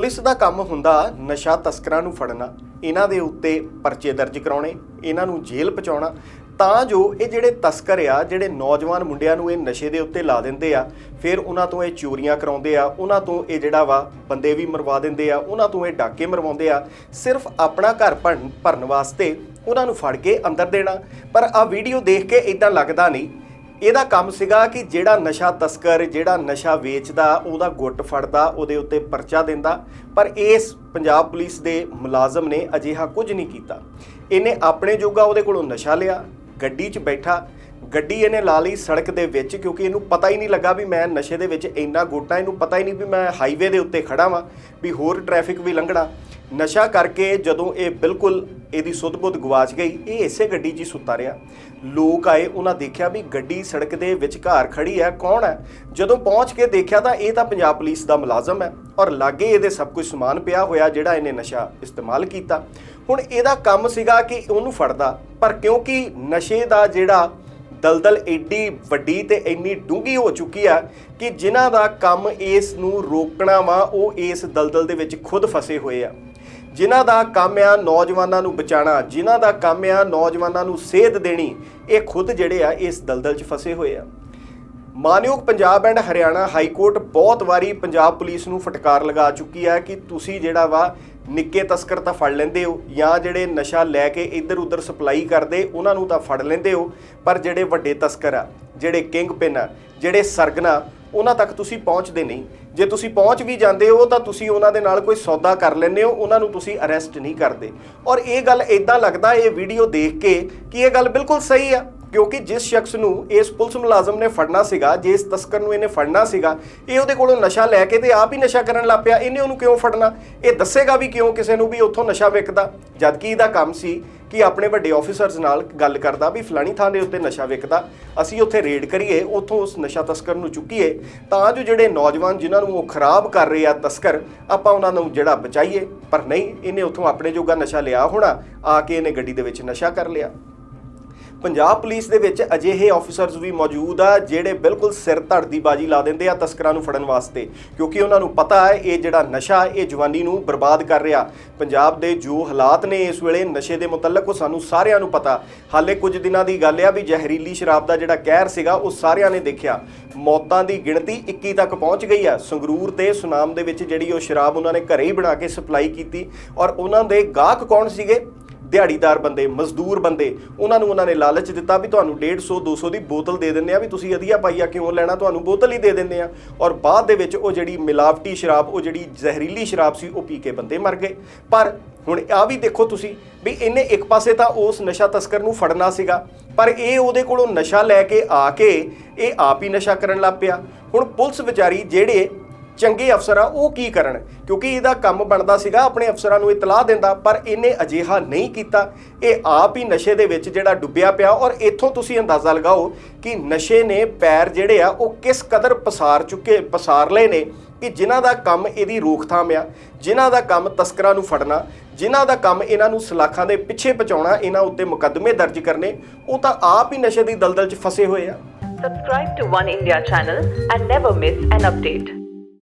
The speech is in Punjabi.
ਪੁਲਿਸ ਦਾ ਕੰਮ ਹੁੰਦਾ ਨਸ਼ਾ ਤਸਕਰਾਂ ਨੂੰ ਫੜਨਾ, ਇਹਨਾਂ ਦੇ ਉੱਤੇ ਪਰਚੇ ਦਰਜ ਕਰਾਉਣੇ, ਇਹਨਾਂ ਨੂੰ ਜੇਲ੍ਹ ਪਹੁੰਚਾਉਣਾ, ਤਾਂ ਜੋ ਇਹ ਜਿਹੜੇ ਤਸਕਰ ਆ, ਜਿਹੜੇ ਨੌਜਵਾਨ ਮੁੰਡਿਆਂ ਨੂੰ ਇਹ ਨਸ਼ੇ ਦੇ ਉੱਤੇ ਲਾ ਦਿੰਦੇ ਆ, ਫਿਰ ਉਹਨਾਂ ਤੋਂ ਇਹ ਚੋਰੀਆਂ ਕਰਾਉਂਦੇ ਆ, ਉਹਨਾਂ ਤੋਂ ਇਹ ਜਿਹੜਾ ਵਾ ਬੰਦੇ ਵੀ ਮਰਵਾ ਦਿੰਦੇ ਆ, ਉਹਨਾਂ ਤੋਂ ਇਹ ਡਾਕੇ ਮਰਵਾਉਂਦੇ ਆ, ਸਿਰਫ ਆਪਣਾ ਘਰ ਭਰਨ ਭਰਨ ਵਾਸਤੇ ਉਹਨਾਂ ਨੂੰ ਫੜ ਕੇ ਅੰਦਰ ਦੇਣਾ। ਪਰ ਆ ਵੀਡੀਓ ਦੇਖ ਕੇ ਇਦਾਂ ਲੱਗਦਾ ਨਹੀਂ ਇਹਦਾ ਕੰਮ ਸੀਗਾ ਕਿ ਜਿਹੜਾ ਨਸ਼ਾ ਤਸਕਰ, ਜਿਹੜਾ ਨਸ਼ਾ ਵੇਚਦਾ, ਉਹਦਾ ਗੁੱਟ ਫੜਦਾ, ਉਹਦੇ ਉੱਤੇ ਪਰਚਾ ਦਿੰਦਾ। ਪਰ ਇਸ ਪੰਜਾਬ ਪੁਲਿਸ ਦੇ ਮੁਲਾਜ਼ਮ ਨੇ ਅਜਿਹਾ ਕੁਝ ਨਹੀਂ ਕੀਤਾ। ਇਹਨੇ ਆਪਣੇ ਜੋਗਾ ਉਹਦੇ ਕੋਲੋਂ ਨਸ਼ਾ ਲਿਆ, ਗੱਡੀ 'ਚ ਬੈਠਾ ਗੱਡੀ ਇਹਨੇ ਲਾ ਲਈ ਸੜਕ ਦੇ ਵਿੱਚ ਕਿਉਂਕਿ ਇਹਨੂੰ ਪਤਾ ਹੀ ਨਹੀਂ ਲੱਗਾ ਵੀ ਮੈਂ ਨਸ਼ੇ ਦੇ ਵਿੱਚ ਇੰਨਾ ਗੋਟਾ, ਇਹਨੂੰ ਪਤਾ ਹੀ ਨਹੀਂ ਵੀ ਮੈਂ ਹਾਈਵੇ ਦੇ ਉੱਤੇ ਖੜਾ ਵਾਂ, ਵੀ ਹੋਰ ਟ੍ਰੈਫਿਕ ਵੀ ਲੰਘਣਾ। ਨਸ਼ਾ ਕਰਕੇ ਜਦੋਂ ਇਹ ਬਿਲਕੁਲ ਇਹਦੀ ਸੁੱਧ-ਬੁੱਧ ਗਵਾਚ ਗਈ, ਇਹ ਇਸੇ ਗੱਡੀ 'ਚ ਹੀ ਸੁੱਤਾ ਰਿਹਾ। ਲੋਕ ਆਏ, ਉਹਨਾਂ ਦੇਖਿਆ ਵੀ ਗੱਡੀ ਸੜਕ ਦੇ ਵਿਚਕਾਰ ਖੜੀ ਹੈ, ਕੌਣ ਹੈ? ਜਦੋਂ ਪਹੁੰਚ ਕੇ ਦੇਖਿਆ ਤਾਂ ਇਹ ਤਾਂ ਪੰਜਾਬ ਪੁਲਿਸ ਦਾ ਮੁਲਾਜ਼ਮ ਹੈ ਔਰ ਲਾਗੇ ਇਹਦੇ ਸਭ ਕੁਝ ਸਮਾਨ ਪਿਆ ਹੋਇਆ ਜਿਹੜਾ ਇਹਨੇ ਨਸ਼ਾ ਇਸਤੇਮਾਲ ਕੀਤਾ। ਹੁਣ ਇਹਦਾ ਕੰਮ ਸੀਗਾ ਕਿ ਉਹਨੂੰ ਫੜਦਾ, ਪਰ ਕਿਉਂਕਿ ਨਸ਼ੇ ਦਾ ਜਿਹੜਾ ਦਲਦਲ ਏਡੀ ਵੱਡੀ ਤੇ ਇੰਨੀ ਡੂੰਗੀ ਹੋ ਚੁੱਕੀ ਆ ਕਿ ਜਿਨ੍ਹਾਂ ਦਾ ਕੰਮ ਇਸ ਨੂੰ ਰੋਕਣਾ ਵਾ, ਉਹ ਇਸ ਦਲਦਲ ਦੇ ਵਿੱਚ ਖੁਦ ਫਸੇ ਹੋਏ ਆ। ਜਿਨ੍ਹਾਂ ਦਾ ਕੰਮ ਆ ਨੌਜਵਾਨਾਂ ਨੂੰ ਬਚਾਉਣਾ, ਜਿਨ੍ਹਾਂ ਦਾ ਕੰਮ ਆ ਨੌਜਵਾਨਾਂ ਨੂੰ ਸੇਧ ਦੇਣੀ, ਇਹ ਖੁਦ ਜਿਹੜੇ ਆ ਇਸ ਦਲਦਲ 'ਚ ਫਸੇ ਹੋਏ ਆ। ਮਾਨਯੋਗ Punjab and Haryana high court ਬਹੁਤ ਵਾਰੀ ਪੰਜਾਬ ਪੁਲਿਸ ਨੂੰ ਫਟਕਾਰ ਲਗਾ ਚੁੱਕੀ ਹੈ ਕਿ ਤੁਸੀਂ ਜਿਹੜਾ ਵਾ ਨਿੱਕੇ ਤਸਕਰ ਤਾਂ ਫੜ ਲੈਂਦੇ ਹੋ ਜਾਂ ਜਿਹੜੇ ਨਸ਼ਾ ਲੈ ਕੇ ਇੱਧਰ ਉੱਧਰ ਸਪਲਾਈ ਕਰਦੇ, ਉਹਨਾਂ ਨੂੰ ਤਾਂ ਫੜ ਲੈਂਦੇ ਹੋ, ਪਰ ਜਿਹੜੇ ਵੱਡੇ ਤਸਕਰ ਆ, ਜਿਹੜੇ ਕਿੰਗ ਪਿਨ ਆ, ਜਿਹੜੇ ਸਰਗਨਾ, ਉਹਨਾਂ ਤੱਕ ਤੁਸੀਂ ਪਹੁੰਚਦੇ ਨਹੀਂ। ਜੇ ਤੁਸੀਂ ਪਹੁੰਚ ਵੀ ਜਾਂਦੇ ਹੋ, ਤਾਂ ਤੁਸੀਂ ਉਹਨਾਂ ਦੇ ਨਾਲ ਕੋਈ ਸੌਦਾ ਕਰ ਲੈਂਦੇ ਹੋ, ਉਹਨਾਂ ਨੂੰ ਤੁਸੀਂ ਅਰੈਸਟ ਨਹੀਂ ਕਰਦੇ। ਔਰ ਇਹ ਗੱਲ ਇਦਾਂ ਲੱਗਦਾ, ਇਹ ਵੀਡੀਓ ਦੇਖ ਕੇ ਕਿ ਇਹ ਗੱਲ ਬਿਲਕੁਲ ਸਹੀ ਆ। ਕਿਉਂਕਿ ਜਿਸ ਸ਼ਖਸ ਨੂੰ ਇਸ ਪੁਲਿਸ ਮੁਲਾਜ਼ਮ ਨੇ ਫੜਨਾ ਸੀਗਾ, ਜਿਸ ਤਸਕਰ ਨੂੰ ਇਹਨੇ ਫੜਨਾ ਸੀਗਾ, ਇਹ ਉਹਦੇ ਕੋਲੋਂ ਨਸ਼ਾ ਲੈ ਕੇ ਤੇ ਆਪ ਹੀ ਨਸ਼ਾ ਕਰਨ ਲੱਗ ਪਿਆ। ਇਹਨੇ ਉਹਨੂੰ ਕਿਉਂ ਫੜਨਾ? ਇਹ ਦੱਸੇਗਾ ਵੀ ਕਿਉਂ ਕਿਸੇ ਨੂੰ ਵੀ ਉੱਥੋਂ ਨਸ਼ਾ ਵਿਕਦਾ ਜਦਕਿ ਇਹਦਾ ਕੰਮ ਸੀ ਕਿ ਆਪਣੇ ਵੱਡੇ ਆਫੀਸਰਸ ਨਾਲ ਗੱਲ ਕਰਦਾ ਵੀ ਫਲਾਣੀ ਥਾਂ ਦੇ ਉੱਤੇ ਨਸ਼ਾ ਵਿਕਦਾ ਅਸੀਂ ਉੱਥੇ ਰੇਡ ਕਰੀਏ, ਉੱਥੋਂ ਉਸ ਨਸ਼ਾ ਤਸਕਰ ਨੂੰ ਚੁੱਕੀਏ। ਤਾਂ ਜੋ ਜਿਹੜੇ ਨੌਜਵਾਨ ਜਿਨ੍ਹਾਂ ਨੂੰ ਉਹ ਖਰਾਬ ਕਰ ਰਹੇ ਆ ਤਸਕਰ, ਆਪਾਂ ਉਹਨਾਂ ਨੂੰ ਜਿਹੜਾ ਬਚਾਈਏ। ਪਰ ਨਹੀਂ, ਇਹਨੇ ਉੱਥੋਂ ਆਪਣੇ ਜੋਗਾ ਨਸ਼ਾ ਲਿਆ ਹੋਣਾ। ਆ ਕੇ ਇਹਨੇ ਗੱਡੀ ਦੇ ਵਿੱਚ ਨਸ਼ਾ ਕਰ ਲਿਆ। ਪੰਜਾਬ ਪੁਲਿਸ ਦੇ ਵਿੱਚ ਅਜਿਹੇ ਆਫੀਸਰਸ ਵੀ ਮੌਜੂਦ ਆ, ਜਿਹੜੇ ਬਿਲਕੁਲ ਸਿਰ ਧੜ ਦੀ ਬਾਜੀ ਲਾ ਦਿੰਦੇ ਆ ਤਸਕਰਾਂ ਨੂੰ ਫੜਨ ਵਾਸਤੇ। ਕਿਉਂਕਿ ਉਹਨਾਂ ਨੂੰ ਪਤਾ ਹੈ, ਇਹ ਜਿਹੜਾ ਨਸ਼ਾ, ਇਹ ਜਵਾਨੀ ਨੂੰ ਬਰਬਾਦ ਕਰ ਰਿਹਾ। ਪੰਜਾਬ ਦੇ ਜੋ ਹਾਲਾਤ ਨੇ ਇਸ ਵੇਲੇ, ਨਸ਼ੇ ਦੇ ਮੁਤਲਕ, ਉਹ ਸਾਨੂੰ ਸਾਰਿਆਂ ਨੂੰ ਪਤਾ। ਹਾਲੇ ਕੁਝ ਦਿਨਾਂ ਦੀ ਗੱਲ ਆ ਵੀ ਜ਼ਹਿਰੀਲੀ ਸ਼ਰਾਬ ਦਾ ਜਿਹੜਾ ਕਹਿਰ ਸੀਗਾ, ਉਹ ਸਾਰਿਆਂ ਨੇ ਦੇਖਿਆ। ਮੌਤਾਂ ਦੀ ਗਿਣਤੀ 21 ਤੱਕ ਪਹੁੰਚ ਗਈ ਆ। ਸੰਗਰੂਰ ਤੇ ਸੁਨਾਮ ਦੇ ਵਿੱਚ ਜਿਹੜੀ ਉਹ ਸ਼ਰਾਬ ਉਹਨਾਂ ਨੇ ਘਰੇ ਹੀ ਬਣਾ ਕੇ ਸਪਲਾਈ ਕੀਤੀ। ਔਰ ਉਹਨਾਂ ਦੇ ਗਾਹਕ ਕੌਣ ਸੀਗੇ? ਦਿਹਾੜੀਦਾਰ ਬੰਦੇ, ਮਜ਼ਦੂਰ ਬੰਦੇ, ਉਹਨਾਂ ਨੂੰ ਉਹਨਾਂ ਨੇ ਲਾਲਚ ਦਿੱਤਾ ਵੀ ਤੁਹਾਨੂੰ 150 200 ਦੀ ਬੋਤਲ ਦੇ ਦਿੰਦੇ ਆ ਵੀ ਤੁਸੀਂ ਵਧੀਆ ਪਾਈਆ ਕਿਉਂ ਲੈਣਾ, ਤੁਹਾਨੂੰ ਬੋਤਲ ਹੀ ਦੇ ਦਿੰਦੇ ਆ। ਔਰ ਬਾਅਦ ਦੇ ਵਿੱਚ ਉਹ ਜਿਹੜੀ ਮਿਲਾਵਟੀ ਸ਼ਰਾਬ, ਉਹ ਜਿਹੜੀ ਜ਼ਹਿਰੀਲੀ ਸ਼ਰਾਬ ਸੀ, ਉਹ ਪੀ ਕੇ ਬੰਦੇ ਮਰ ਗਏ। ਪਰ ਹੁਣ ਆ ਵੀ ਦੇਖੋ ਤੁਸੀਂ ਵੀ ਇਹਨੇ ਇੱਕ ਪਾਸੇ ਤਾਂ ਉਸ ਨਸ਼ਾ ਤਸਕਰ ਨੂੰ ਫੜਨਾ ਸੀਗਾ, ਪਰ ਇਹ ਉਹਦੇ ਕੋਲੋਂ ਨਸ਼ਾ ਲੈ ਕੇ ਆ ਕੇ ਇਹ ਆਪ ਹੀ ਨਸ਼ਾ ਕਰਨ ਲੱਗ ਪਿਆ। ਹੁਣ ਪੁਲਿਸ ਵਿਚਾਰੀ ਜਿਹੜੇ ਚੰਗੇ ਅਫਸਰ ਆ, ਉਹ ਕੀ ਕਰਨ? ਕਿਉਂਕਿ ਇਹਦਾ ਕੰਮ ਬਣਦਾ ਸੀਗਾ, ਆਪਣੇ ਅਫਸਰਾਂ ਨੂੰ ਇਤਲਾਹ ਦਿੰਦਾ, ਪਰ ਇਹਨੇ ਅਜਿਹਾ ਨਹੀਂ ਕੀਤਾ। ਇਹ ਆਪ ਹੀ ਨਸ਼ੇ ਦੇ ਵਿੱਚ ਜਿਹੜਾ ਡੁੱਬਿਆ ਪਿਆ, ਔਰ ਇੱਥੋਂ ਤੁਸੀਂ ਅੰਦਾਜ਼ਾ ਲਗਾਓ ਕਿ ਨਸ਼ੇ ਨੇ ਪੈਰ ਜਿਹੜੇ ਆ, ਉਹ ਕਿਸ ਕਦਰ ਪਸਾਰ ਚੁੱਕੇ, ਪਸਾਰ ਲਏ ਨੇ ਕਿ ਜਿਨ੍ਹਾਂ ਦਾ ਕੰਮ ਇਹਦੀ ਰੋਕਥਾਮ ਆ, ਜਿਨ੍ਹਾਂ ਦਾ ਕੰਮ ਤਸਕਰਾਂ ਨੂੰ ਫੜਨਾ, ਜਿਨ੍ਹਾਂ ਦਾ ਕੰਮ ਇਹਨਾਂ ਨੂੰ ਸਲਾਖਾਂ ਦੇ ਪਿੱਛੇ ਪਹੁੰਚਾਉਣਾ, ਇਹਨਾਂ ਉੱਤੇ ਮੁਕੱਦਮੇ ਦਰਜ ਕਰਨੇ, ਉਹ ਤਾਂ ਆਪ ਹੀ ਨਸ਼ੇ ਦੀ ਦਲਦਲ 'ਚ ਫਸੇ ਹੋਏ ਆ। Subscribe to One India channel and never miss an update.